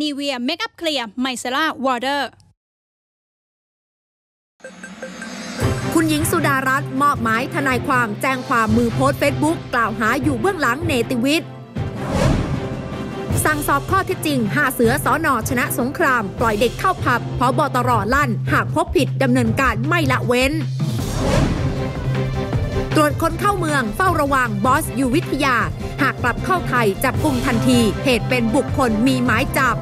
นีเวียเมคอัพเคลียร์ไมเซล่าวอเตอร์คุณหญิงสุดารัตน์มอบหมายทนายความแจ้งความมือโพสต์เฟซบุ๊กกล่าวหาอยู่เบื้องหลังเนติวิทย์สั่งสอบข้อเท็จจริงหาเสือสอนอชนะสงคราม ปล่อยเด็กเข้าผับพอบอตรลั่น หากพบผิดดำเนินการไม่ละเว้น ตรวจคนเข้าเมืองเฝ้าระวังบอสอยู่วิทยา หากกลับเข้าไทยจับกลุ่มทันทีเหตุเป็นบุคคลมีหมายจับ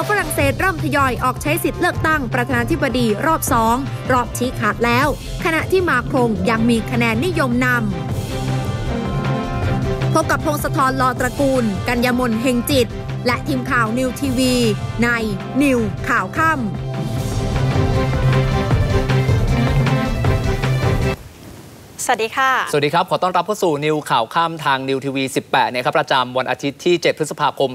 าวฝรั่งเศสเริ่มทยอยออกใช้สิทธิ์เลือกตั้งประธานาธิบดีรอบสองรอบชี้ขาดแล้ว ขณะที่มาครงยังมีคะแนนนิยมนำพบกับพงศธรลอตระกูล กัญญมลเฮงจิต และทีมข่าวนิวทีวี ในนิวข่าวค่ำ วัสดีค่ะ สวัสดีครับ ขอต้อนรับเข้าสู่นิวข่าวข้ามทางนิวทีวี18นะครับประจำวันอาทิตย์ที่ 7 พฤษภาคม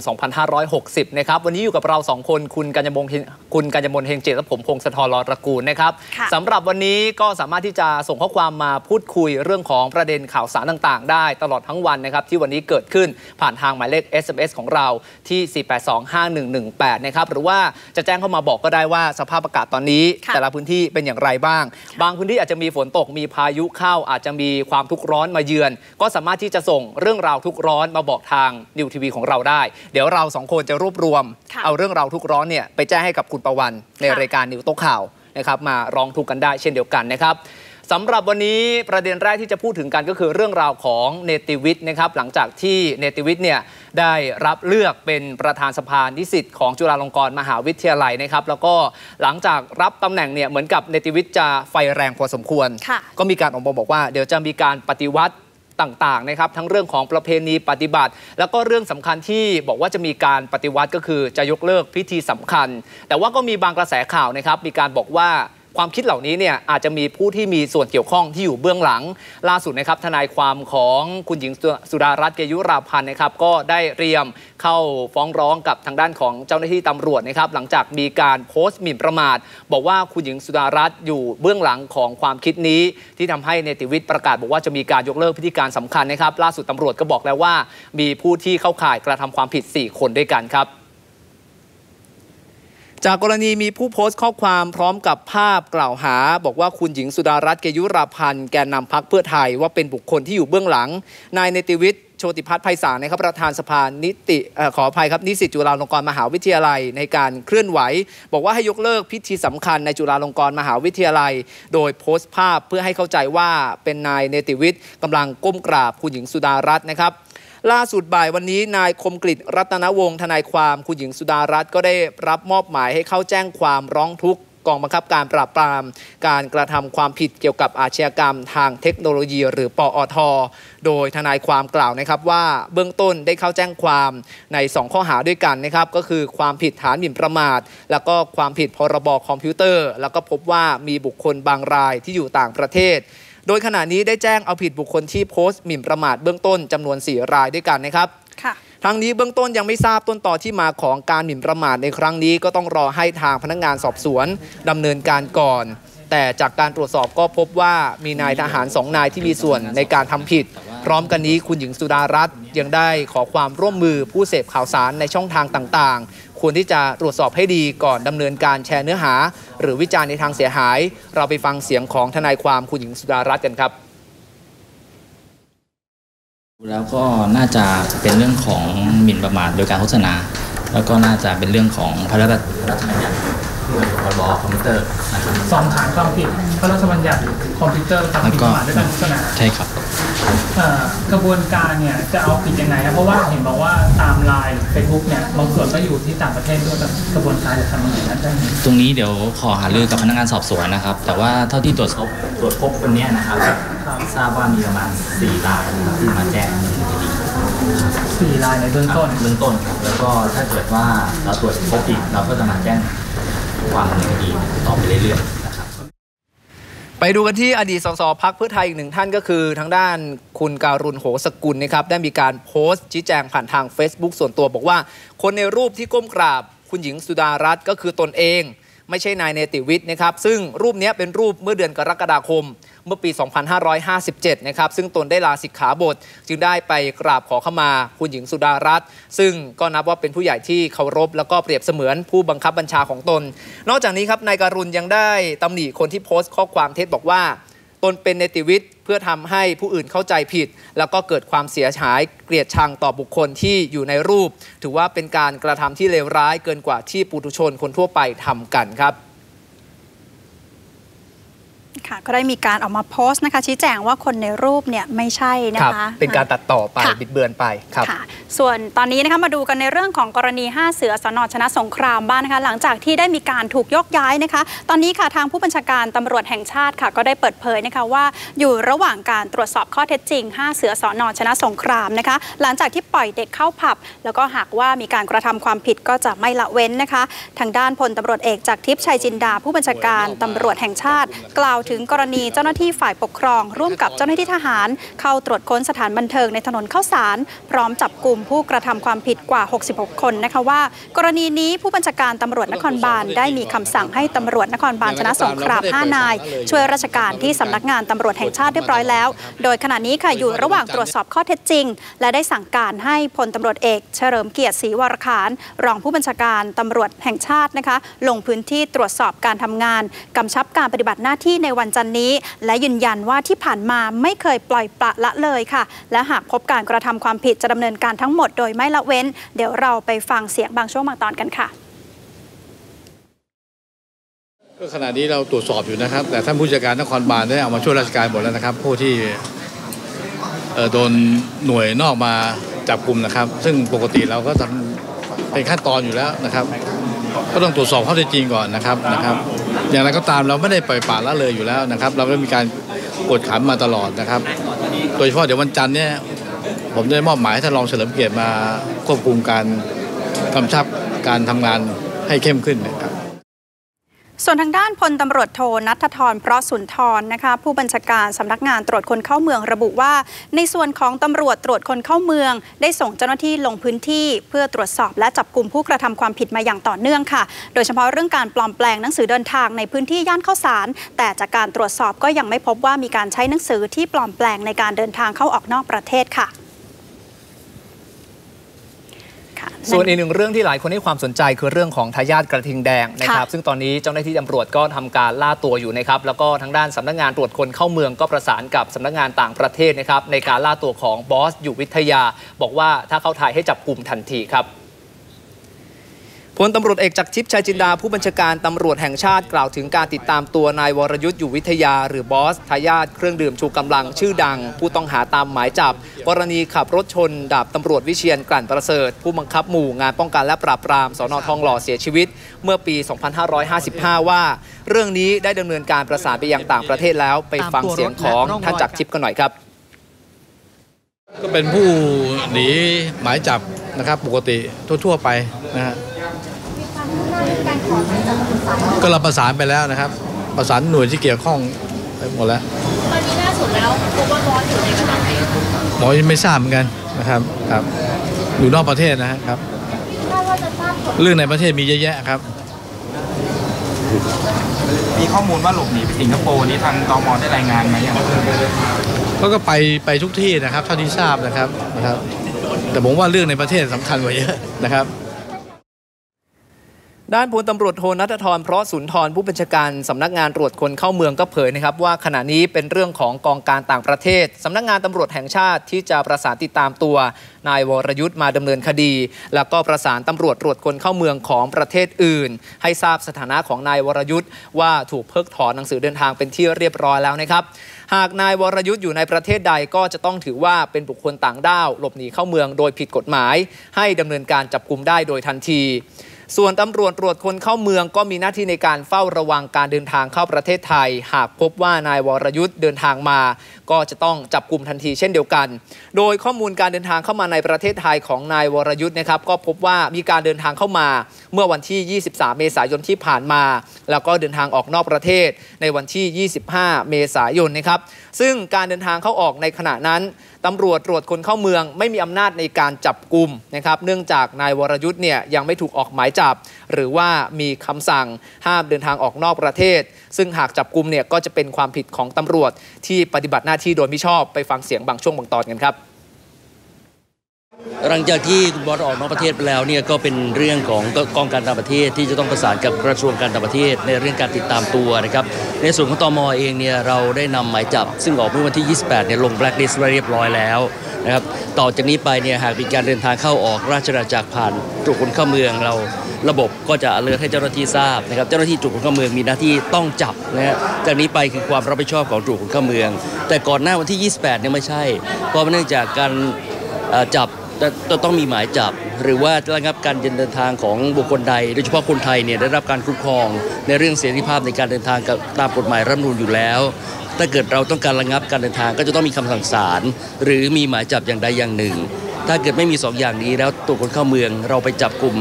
2560 นะครับ วันนี้อยู่กับเรา 2 คนคุณกัญญมงคุณกัญญมลเฮงเจตและผมพงศธรลอตระกูลนะครับค่ะสำหรับวันนี้ก็สามารถที่จะส่งข้อความมาพูดคุยเรื่องของประเด็นข่าวสารต่างๆ ได้ตลอดทั้งวันนะครับที่วันนี้เกิดขึ้นผ่านทางหมายเลข SMS ของเราที่ 4825118 นะครับหรือว่าจะแจ้งเข้ามาบอกก็ได้ว่าสภาพอากาศตอนนี้ค่ะแต่ละพื้นที่เป็นอย่างไรบ้าง บางพื้นที่อาจจะมีฝนตกมีพายุเข้าอาจจะมีความทุกข์ร้อนมาเยือน ก็สามารถที่จะส่งเรื่องราวทุกข์ร้อนมาบอกทางนิวทีวีของเราได้ เดี๋ยวเราสองคนจะรวบรวมค่ะเอาเรื่องราวทุกข์ร้อนเนี่ยไปแจ้งให้กับคุณประวันในค่ะรายการนิวโต๊ะข่าวนะครับมาร้องทุกข์กันได้เช่นเดียวกันนะครับ สำหรับวันนี้ประเด็นแรกที่จะพูดถึงกันก็คือเรื่องราวของเนติวิทย์นะครับหลังจากที่เนติวิทย์เนี่ยได้รับเลือกเป็นประธานสภานิสิตของจุฬาลงกรณ์มหาวิทยาลัยนะครับแล้วก็หลังจากรับตำแหน่งเนี่ยเหมือนกับเนติวิทย์จะไฟแรงพอสมควรค่ะก็มีการออกมาบอกว่าเดี๋ยวจะมีการปฏิวัติต่างๆนะครับทั้งเรื่องของประเพณีปฏิบัติ แล้วก็เรื่องสำคัญที่บอกว่าจะมีการปฏิวัติก็คือจะยกเลิกพิธีสำคัญ แต่ว่าก็มีบางกระแสข่าวนะครับมีการบอกว่า ความคิดเหล่านี้เนี่ยอาจจะมีผู้ที่มีส่วนเกี่ยวข้องที่อยู่เบื้องหลัง ล่าสุดนะครับทนายความของคุณหญิงสุดารัตน์เกยุราพันธ์นะครับก็ได้เตรียมเข้าฟ้องร้องกับทางด้านของเจ้าหน้าที่ตำรวจนะครับหลังจากมีการโพสต์หมิ่นประมาท บอกว่าคุณหญิงสุดารัตน์อยู่เบื้องหลังของความคิดนี้ ที่ทำให้เนติวิทย์ประกาศบอกว่าจะมีการยกเลิกพิธีการสำคัญนะครับ ล่าสุดตำรวจก็บอกแล้วว่า มีผู้ที่เข้าข่ายกระทำความผิด 4 คนด้วยกันครับ จากกรณีมีผู้โพสต์ข้อความพร้อมกับภาพกล่าวหา บอกว่าคุณหญิงสุดารัตน์เกยุราพันธ์แกนนำพักเพื่อไทยว่าเป็นบุคคลที่อยู่เบื้องหลัง นายเนติวิทย์โชติพัฒน์ไพศาลนะครับประธานสภานิติอขออภัยครับนิสิตจุฬาลงกรณ์มหาวิทยาลัยในการเคลื่อนไหว บอกว่าให้ยกเลิกพิธีสำคัญในจุฬาลงกรณ์มหาวิทยาลัย โดยโพสต์ภาพเพื่อให้เข้าใจว่าเป็นนายเนติวิทย์กำลังก้มกราบคุณหญิงสุดารัตน์นะครับ ล่าสุดบ่ายวันนี้นายคมกริตรัตนวงศ์ทนายความคุณหญิงสุดารัตน์ก็ได้รับมอบหมายให้เข้าแจ้งความร้องทุกข์กองบังคับการปราบปราม การกระทำความผิดเกี่ยวกับอาชญากรรมทางเทคโนโลยี หรือปอท โดยทนายความกล่าวนะครับว่าเบื้องต้นได้เข้าแจ้งความใน 2 ข้อหาด้วยกันนะครับ ก็คือความผิดฐานหมิ่นประมาท แล้วก็ความผิดพรบคอมพิวเตอร์ แล้วก็พบว่ามีบุคคลบางรายที่อยู่ต่างประเทศ โดยขณะนี้ได้แจ้งเอาผิดบุคคลที่โพสต์หมิ่นประมาทเบื้องต้นจำนวน 4 รายด้วยกันนะครับค่ะทั้งนี้เบื้องต้นยังไม่ทราบต้นต่อที่มาของการหมิ่นประมาทในครั้งนี้ก็ต้องรอให้ทางพนักงานสอบสวนดำเนินการก่อน แต่จากการตรวจสอบก็พบว่ามีนายทหารสองนายที่มีส่วนในการทำผิด พร้อมกันนี้คุณหญิงสุดารัตน์ยังได้ขอความร่วมมือผู้เสพข่าวสารในช่องทางต่างๆ ควรที่จะตรวจสอบให้ดีก่อนดำเนินการแชร์เนื้อหา หรือวิจารณ์ในทางเสียหาย เราไปฟังเสียงของทนายความคุณหญิงสุดารัตน์กันครับแล้วก็น่าจะเป็นเรื่องของหมิ่นประมาทโดยการโฆษณา แล้วก็น่าจะเป็นเรื่องของพระราชบัญญัติพรบคอมพิวเตอร์นะครับสองฐานความผิดพระราชบัญญัติคอมพิวเตอร์ทำแล้วผิดก็กฎหมายด้วยการโฆษณาใช่ครับเอ่อ กระบวนการเนี่ยจะเอาผิดยังไงครับเพราะว่าเห็นบอกว่าตามไลน์เฟซบุ๊กเนี่ยบางส่วนก็อยู่ที่ต่างประเทศด้วยกับกระบวนการจะทำยังไงนั้นได้ไหมตรงนี้เดี๋ยวขอหารือกับพนักงานสอบสวนนะครับ แต่ว่าเท่าที่ตรวจพบตรวจพบวันนี้นะครับทราบว่ามีประมาณ4รายนะครับที่มาแจ้งในคดีสี่ลายในเบื้องต้นเบื้องต้นครับแล้วก็ถ้าเกิดว่าเราตรวจพบอีกเราก็จะมาแจ้งความดำเนินคดีต่อไปเรื่อยๆนะครับ ไปดูกันที่อดีตสสพักเพื่อไทยอีกหนึ่งท่านก็คือ ทางด้านคุณการุณโหสกุลนะครับได้มีการโพสต์ชี้แจงผ่านทาง Facebook ส่วนตัวบอกว่า คนในรูปที่ก้มกราบ คุณหญิงสุดารัตน์ก็คือตนเอง ไม่ใช่นายเนติวิทย์นะครับ ซึ่งรูปนี้เป็นรูปเมื่อเดือนกรกฎาคม เมื่อปี 2557 นะครับ ซึ่งตนได้ลาสิกขาบท จึงได้ไปกราบขอขมาคุณหญิงสุดารัตน์ซึ่งก็นับว่าเป็นผู้ใหญ่ที่เคารพ แล้วก็เปรียบเสมือนผู้บังคับบัญชาของตน นอกจากนี้ครับนายการุณยังได้ตำหนิคนที่โพสต์ข้อความเท็จบอกว่า ตนเป็นเนติวิทย์เพื่อทำให้ผู้อื่นเข้าใจผิด แล้วก็เกิดความเสียหายเกลียดชังต่อบุคคลที่อยู่ในรูป ถือว่าเป็นการกระทำที่เลวร้ายเกินกว่าที่ปุถุชนคนทั่วไปทำกันครับ ค่ะก็ได้มีการออกมาโพสต์นะคะ ชี้แจงว่าคนในรูปเนี่ยไม่ใช่นะครับคะเป็นการตัดต่อไปค่ะบิดเบือนไปครับค่ะส่วนตอนนี้นะคะมาดูกันในเรื่องของกรณี 5 เสือสนชนะสงครามบ้างนะคะ หลังจากที่ได้มีการถูกยกย้ายนะคะ ตอนนี้ค่ะทางผู้บัญชาการตำรวจแห่งชาติค่ะ ก็ได้เปิดเผยนะคะว่าอยู่ระหว่างการตรวจสอบข้อเท็จจริง 5 เสือสนชนะสงครามนะคะ หลังจากที่ปล่อยเด็กเข้าผับ แล้วก็หากว่ามีการกระทำความผิดก็จะไม่ละเว้นนะคะ ทางด้านพลตำรวจเอกจากทิพย์ชัยจินดา ผู้บัญชาการตำรวจแห่งชาติกล่าวถึงกรณีเจ้าหน้าที่ฝ่ายปกครอง ร่วมกับเจ้าหน้าที่ทหาร เข้าตรวจค้นสถานบันเทิงในถนนข้าวสาร พร้อมจับกลุ่มผู้กระทำความผิดกว่า 66 คนนะคะว่า กรณีนี้ผู้บัญชาการตำรวจนครบาลได้มีคำสั่งให้ตำรวจนครบาลชนะสงคราม 5 นาย ช่วยราชการที่สำนักงานตำรวจแห่งชาติเรียบร้อยแล้ว โดยขณะนี้ค่ะอยู่ระหว่างตรวจสอบข้อเท็จจริง และได้สั่งการให้พลตำรวจเอก เฉลิมเกียรติศรีวรขานรองผู้บัญชาการตำรวจแห่งชาตินะคะ ลงพื้นที่ตรวจสอบการทำงานกำชับการปฏิบัติหน้าที่ในวันจันนี้ และยืนยันว่าที่ผ่านมาไม่เคยปล่อยปละละเลยค่ะ และหากพบการกระทำความผิดจะดำเนินการทั้งหมดโดยไม่ละเว้น เดี๋ยวเราไปฟังเสียงบางช่วงบางตอนกันค่ะก็ขณะนี้เราตรวจสอบอยู่นะครับ แต่ท่านผู้จัดการนครบาลได้เอามาช่วยราชการหมดแล้วนะครับ ผู้ที่โดนหน่วยนอกมาจับกลุ่มนะครับ ซึ่งปกติเราก็ทำเป็นขั้นตอนอยู่แล้วนะครับ ก็ต้องตรวจสอบข้อเท็จจริงก่อนนะครับนะครับ อย่างไรก็ตามเราไม่ได้ปล่อยปละละเลยอยู่แล้วนะครับ เราก็มีการกดขันมาตลอดนะครับ โดยเฉพาะเดี๋ยววันจันทร์เนี่ยผมได้มอบหมายให้ท่านรองเฉลิมเกียรติมาควบคุมการกำชับการทำงานให้เข้มขึ้น ส่วนทางด้านพลตำรวจโทนัทธรเพราะสุนทรนะคะ ผู้บัญชาการสำนักงานตรวจคนเข้าเมืองระบุว่า ในส่วนของตำรวจตรวจคนเข้าเมือง ได้ส่งเจ้าหน้าที่ลงพื้นที่ เพื่อตรวจสอบและจับกลุ่มผู้กระทำความผิดมาอย่างต่อเนื่องค่ะ โดยเฉพาะเรื่องการปลอมแปลงหนังสือเดินทางในพื้นที่ย่านข้าวสาร แต่จากการตรวจสอบก็ยังไม่พบว่ามีการใช้หนังสือที่ปลอมแปลงในการเดินทางเข้าออกนอกประเทศค่ะค่ะ ส่วนอีกหนึ่งเรื่องที่หลายคนให้ความสนใจคือเรื่องของทายาทกระทิงแดงนะครับค่ะซึ่งตอนนี้เจ้าหน้าที่ตำรวจก็ทำการล่าตัวอยู่นะครับแล้วก็ทางด้านสำนักงานตรวจคนเข้าเมืองก็ประสานกับสำนักงานต่างประเทศนะครับในการล่าตัวของบอสอยู่วิทยา บอกว่าถ้าเข้าไทยให้จับกลุ่มทันทีครับ พลตำรวจเอกจากทิพย์ชัยจินดาผู้บัญชาการตำรวจแห่งชาติกล่าวถึงการติดตามตัว นายวรยุทธ์อยู่วิทยา หรือบอสทายาทเครื่องดื่มชูกำลังชื่อดัง ผู้ต้องหาตามหมายจับ กรณีขับรถชน ดาบตำรวจวิเชียนกลั่นประเสริฐ ผู้บังคับหมู่งานป้องกันและปราบปรามสอนอทองหล่อเสียชีวิต เมื่อปี 2555 ว่า เรื่องนี้ได้ดำเนินการประสานไปยังต่างประเทศแล้วไปฟังเสียงของท่านจากทิพย์กันหน่อยครับ ก็เป็นผู้หนีหมายจับนะครับปกติทั่ว ๆ ไปนะฮะ ก็เราประสานไปแล้วนะครับ ประสานหน่วยที่เกี่ยวข้องไปหมดแล้วตอนนี้ล่าสุดแล้วพบว่าบอสอยู่ในประเทศไทยหมอยังไม่ทราบเหมือนกันนะครับครับ อยู่นอกประเทศนะฮะครับคาดว่าจะทราบผลเรื่องในประเทศมีเยอะแยะครับ มีข้อมูลว่าหลบหนีไปสิงคโปร์นี้ทางตมได้รายงานไหมยังก็ก็ไปไปทุกที่นะครับเท่าที่ทราบนะครับนะครับ แต่ผมว่าเรื่องในประเทศสำคัญกว่าเยอะนะครับ ด้านพลตำรวจโทนัทธร เพราะสุนทรผู้บัญชาการสำนักงานตรวจคนเข้าเมืองก็เผยนะครับว่าขณะนี้เป็นเรื่องของกองการต่างประเทศสำนักงานตำรวจแห่งชาติที่จะประสานติดตามตัว นายวรยุทธ์มาดำเนินคดี แล้วก็ประสานตำรวจตรวจคนเข้าเมืองของประเทศอื่น ให้ทราบสถานะของนายวรยุทธ์ว่าถูกเพิกถอนหนังสือเดินทางเป็นที่เรียบร้อยแล้วนะครับหากนายวรยุทธ์อยู่ในประเทศใดก็จะต้องถือว่าเป็นบุคคลต่างด้าวหลบหนีเข้าเมืองโดยผิดกฎหมาย ให้ดำเนินการจับกลุ่มได้โดยทันที ส่วนตำรวจตรวจคนเข้าเมืองก็มีหน้าที่ในการเฝ้าระวังการเดินทางเข้าประเทศไทย หากพบว่านายวรยุทธ์เดินทางมา ก็จะต้องจับกลุ่มทันทีเช่นเดียวกัน โดยข้อมูลการเดินทางเข้ามาในประเทศไทยของนายวรยุทธ์นะครับก็พบว่ามีการเดินทางเข้ามา เมื่อวันที่ 23 เมษายนที่ผ่านมา แล้วก็เดินทางออกนอกประเทศในวันที่ 25 เมษายนนะครับ ซึ่งการเดินทางเข้าออกในขณะนั้นตำรวจตรวจคนเข้าเมือง ไม่มีอำนาจในการจับกลุ่มนะครับเนื่องจากนายวรยุทธ์เนี่ยยังไม่ถูกออกหมายจับ หรือว่ามีคำสั่งห้ามเดินทางออกนอกประเทศ ซึ่งหากจับกลุ่มเนี่ยก็จะเป็นความผิดของตำรวจที่ปฏิบัติหน้าที่โดยมิชอบไปฟังเสียงบางช่วงบางตอนกันครับ หลังจากที่คุณบอสออกนอกประเทศไปแล้วเนี่ยก็เป็นเรื่องของกองการต่างประเทศที่จะต้องประสานกับกระทรวงการต่างประเทศ ในเรื่องการติดตามตัวนะครับในส่วนของตมเองเนี่ยเราได้นำหมายจับ ซึ่งออกเมื่อวันที่ 28เนี่ยลงแบล็คลิสต์ไว้เรียบร้อยแล้วนะครับต่อจากนี้ไปเนี่ยหากมีการเดินทางเข้าออกราชอาณาจักรผ่านตรวจคนเข้าเมืองเราระบบก็จะเลือกให้เจ้าหน้าที่ทราบนะครับเจ้าหน้าที่ตรวจคนเข้าเมืองมีหน้าที่ต้องจับนะฮะจากนี้ไปคือความรับผิดชอบของตรวจคนเข้าเมือง แต่ก่อนหน้าวันที่ 28เนี่ยไม่ใช่เพราะเนื่องจากการจับ จะต้องมีหมายจับ หรือว่าระงับการเดินทางของบุคคลใด โดยเฉพาะคนไทยเนี่ยได้รับการคุ้มครองในเรื่องเสรีภาพในการเดินทางกับตามกฎหมายรัฐมนูญอยู่แล้ว ถ้าเกิดเราต้องการระงับการเดินทางก็จะต้องมีคำสั่งศาลหรือมีหมายจับอย่างใดอย่างหนึ่ง ถ้าเกิดไม่มีสองอย่างนี้แล้วตัวคนเข้าเมืองเราไปจับกลุ่ม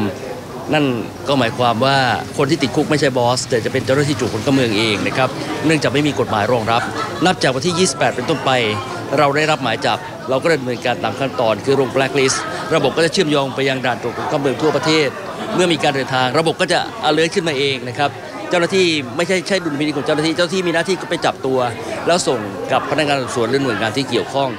นั่นก็หมายความว่าคนที่ติดคุกไม่ใช่บอส แต่จะเป็นเจ้าหน้าที่ตรวจคนเข้าเมืองเองนะครับเนื่องจากไม่มีกฎหมายรองรับ นับจากวันที่ 28 เป็นต้นไป เราได้รับหมายจับ เราก็ดำเนินการตามขั้นตอนคือลงแบล็คลิสต์ระบบก็จะเชื่อมโยงไปยังด่านตรวจคนเข้าเมืองทั่วประเทศ เมื่อมีการเดินทาง ระบบก็จะ alert ขึ้นมาเองนะครับเจ้าหน้าที่ไม่ใช่ใช่ดุลพินิจของเจ้าหน้าที่เจ้าหน้าที่มีหน้าที่ก็ไปจับตัว แล้วส่งกับพนักงานสอบสวนหรือหน่วยงานที่เกี่ยวข้อง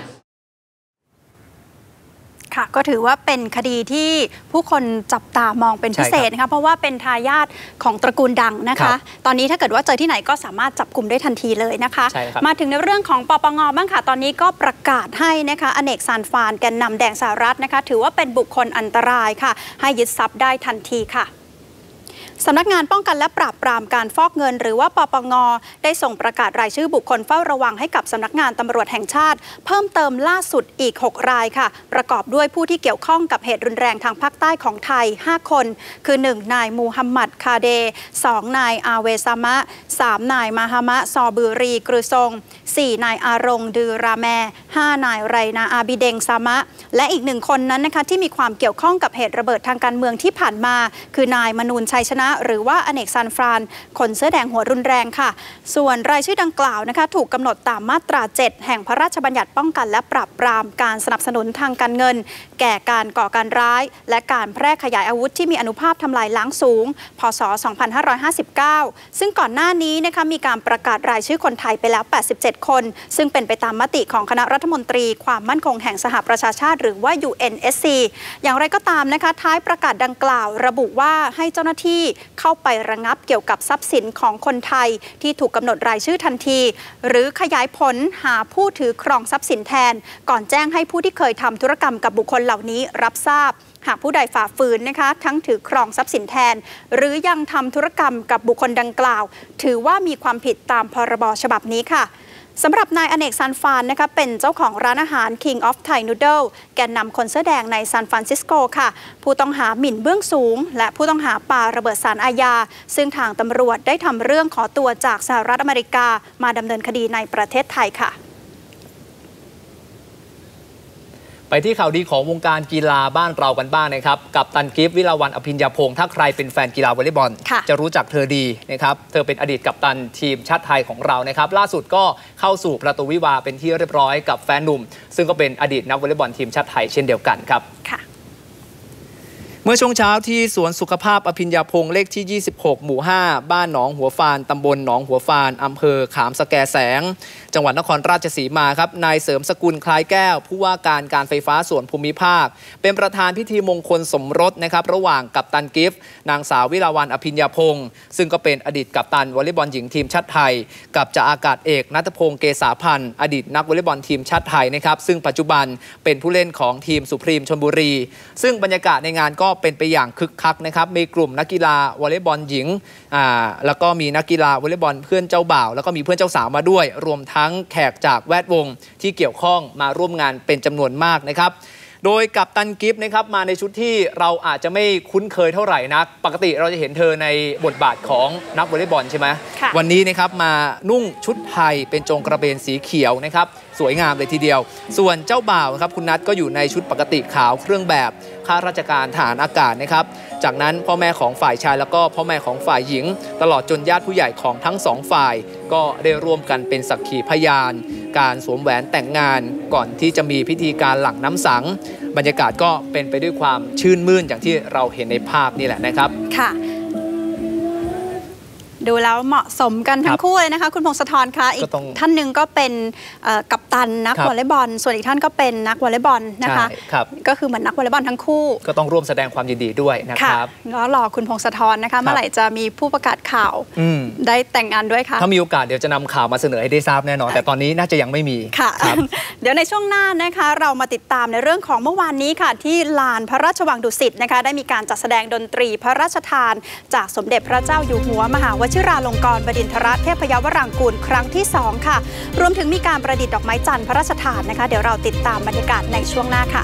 ค่ะก็ถือว่าเป็นคดีที่ผู้คนจับตามองเป็นพิเศษนะคะเพราะว่าเป็นทายาทของตระกูลดังนะครัคะบตอนนี้ถ้าเกิดว่าเจอที่ไหนก็สามารถจับกลุ่มได้ทันทีเลยนะคะใช่ครับมาถึงในเรื่องของปปงบ้างค่ะ ตอนนี้ก็ประกาศให้นะคะอเนกซานฟานแกนนำแดงสหรัฐนะคะ ถือว่าเป็นบุคคลอันตรายค่ะ ให้ยึดทรัพย์ได้ทันทีค่ะ สำนักงานป้องกันและปราบปรามการฟอกเงิน หรือว่าปปง ได้ส่งประกาศรายชื่อบุคคลเฝ้าระวังให้กับสำนักงานตำรวจแห่งชาติ เพิ่มเติมล่าสุดอีก 6 รายค่ะ ประกอบด้วยผู้ที่เกี่ยวข้องกับเหตุรุนแรงทางภาคใต้ของไทย 5 คน คือ 1 นายมูฮัมหมัดคาเด 2 นายอาเวซามะ 3 นายมาฮามะ ซอบือรีกรือทรง4 นายอารงดือราแม 5 นายไรนาอาบิเดงซามะ และอีกหนึ่งคนนั้นนะคะที่มีความเกี่ยวข้องกับเหตุระเบิดทางการเมืองที่ผ่านมา คือนายมนูนชัยชนะหรือว่าอเนกซานฟรานคนเสื้อแดงหัวรุนแรงค่ะ ส่วนรายชื่อดังกล่าวนะคะถูกกำหนดตามมาตรา 7 แห่งพระราชบัญญัติป้องกัน และปราบปรามการสนับสนุนทางการเงิน แก่การก่อการร้าย และการแพร่ขยายอาวุธที่มีอนุภาพทำลายล้างสูง พศ 2559 ซึ่งก่อนหน้านี้นะคะมีการประกาศรายชื่อคนไทยไปแล้ว 87 คน ซึ่งเป็นไปตามมติของคณะรัฐมนตรี ความมั่นคงแห่งสหประชาชาติ หรือว่า UNSC อย่างไรก็ตามนะคะท้ายประกาศดังกล่าว ระบุว่าให้เจ้าหน้าที่เข้าไประงับเกี่ยวกับทรัพย์สินของคนไทย ที่ถูกกำหนดรายชื่อทันที หรือขยายผลหาผู้ถือครองทรัพย์สินแทน ก่อนแจ้งให้ผู้ที่เคยทำธุรกรรมกับบุคคลเหล่านี้รับทราบหากผู้ใดฝ่าฝืนนะคะ ทั้งถือครองทรัพย์สินแทน หรือยังทำธุรกรรมกับบุคคลดังกล่าว ถือว่ามีความผิดตามพรบฉบับนี้ค่ะ สำหรับนายอเนกซันฟานนะคะเป็นเจ้าของร้านอาหาร King of Thai Noodle แกนนำคนเสื้อแดงในซานฟรานซิสโกค่ะ ผู้ต้องหาหมิ่นเบื้องสูง และผู้ต้องหาปาระเบิดสารอาญา ซึ่งทางตำรวจได้ทำเรื่องขอตัวจากสหรัฐอเมริกา มาดำเนินคดีในประเทศไทยค่ะ ไปที่ข่าวดีของวงการกีฬาบ้านเรากันบ้างนะครับ กับตันกิฟต์วิลาวันอภิญญาพงศ์ถ้าใครเป็นแฟนกีฬาวอลเลย์บอลค่ะจะรู้จักเธอดีนะครับ เธอเป็นอดีตกัปตันทีมชาติไทยของเรานะครับ ล่าสุดก็เข้าสู่ประตูวิวาห์เป็นที่เรียบร้อยกับแฟนหนุ่ม ซึ่งก็เป็นอดีตนักวอลเลย์บอลทีมชาติไทยเช่นเดียวกันครับค่ะ เมื่อช่วงเช้าที่สวนสุขภาพอภิญญาพงศ์เลขที่ 26 หมู่ 5 บ้านหนองหัวฟาน ตำบลหนองหัวฟาน อำเภอขามสแกแสง จังหวัดนครราชสีมาครับ นายเสริมสกุลคล้ายแก้ว ผู้ว่าการการไฟฟ้าส่วนภูมิภาค เป็นประธานพิธีมงคลสมรสนะครับ ระหว่างกัปตันกิฟต์นางสาววิลาวันอภิญญาพงศ์ซึ่งก็เป็นอดีตกัปตันวอลเลย์บอลหญิงทีมชาติไทย กับจ่าอากาศเอกนัทพงศ์เกษาพันธ์อดีตนักวอลเลย์บอลทีมชาติไทยนะครับซึ่งปัจจุบันเป็นผู้เล่นของทีมสุพรีมชลบุรี ซึ่งบรรยากาศในงานก็เป็นไปอย่างคึกคักนะครับ มีกลุ่มนักกีฬาวอลเลย์บอลหญิงอ่าแล้วก็มีนักกีฬาวอลเลย์บอลเพื่อนเจ้าบ่าว แล้วก็มีเพื่อนเจ้าสาวมาด้วย รวมทั้งแขกจากแวดวงที่เกี่ยวข้องมาร่วมงานเป็นจำนวนมากนะครับโดยกับตันกิฟต์นะครับมาในชุดที่เราอาจจะไม่คุ้นเคยเท่าไหร่นัก ปกติเราจะเห็นเธอในบทบาทของนักวอลเลย์บอลใช่ไหมค่ะวันนี้นะครับมานุ่งชุดไทยเป็นจงกระเบนสีเขียวนะครับ สวยงามเลยทีเดียว ส่วนเจ้าบ่าวครับคุณนัทก็อยู่ในชุดปกติขาวเครื่องแบบข้าราชการฐานอากาศนะครับ จากนั้นพ่อแม่ของฝ่ายชายแล้วก็พ่อแม่ของฝ่ายหญิง ตลอดจนญาติผู้ใหญ่ของทั้งสองฝ่าย ก็ได้ร่วมกันเป็นสักขีพยาน การสวมแหวนแต่งงานก่อนที่จะมีพิธีการหลังน้ำสัง บรรยากาศก็เป็นไปด้วยความชื่นมื่นอย่างที่เราเห็นในภาพนี่แหละนะครับ ค่ะ ดูแล้วเหมาะสมกันทั้ครังบคู่เลยนะคะ คุณพงศธรคะอีก็กต้องท่านหนึ่งก็เป็นเอ่อกัปตันนักครับวอลเลย์บอล ส่วนอีกท่านก็เป็นนักวอลเลย์บอลนะคะใช่ครับก็คือเหมือนนักวอลเลย์บอลทั้งคู่ ก็ต้องร่วมแสดงความยินดีด้วยนะคค่ะรับแล้วรอคุณพงศธรนะคะเมื่อไหร่จะมีผู้ประกาศข่าวอืมได้แต่งงานด้วยคะถ้ามีโอกาสเดี๋ยวจะนำข่าวมาเสนอให้ได้ทราบแน่นอน แต่ตอนนี้น่าจะยังไม่มีค่ะครับเดี๋ยวในช่วงหน้านะคะ เรามาติดตามในเรื่องของเมื่อวานนี้ค่ะ ที่ลานพระราชวังดุสิตนะคะ ได้มีการจัดแสดงดนตรีพระราชทาน จากสมเด็จพระเจ้าอยู่หัวมหาวชิราลงกรบดินทรเทพยวรางกูลครั้งที่ 2 ค่ะ รวมถึงมีการประดิษฐ์ดอกไม้จันทร์พระราชทานนะคะ เดี๋ยวเราติดตามบรรยากาศในช่วงหน้าค่ะ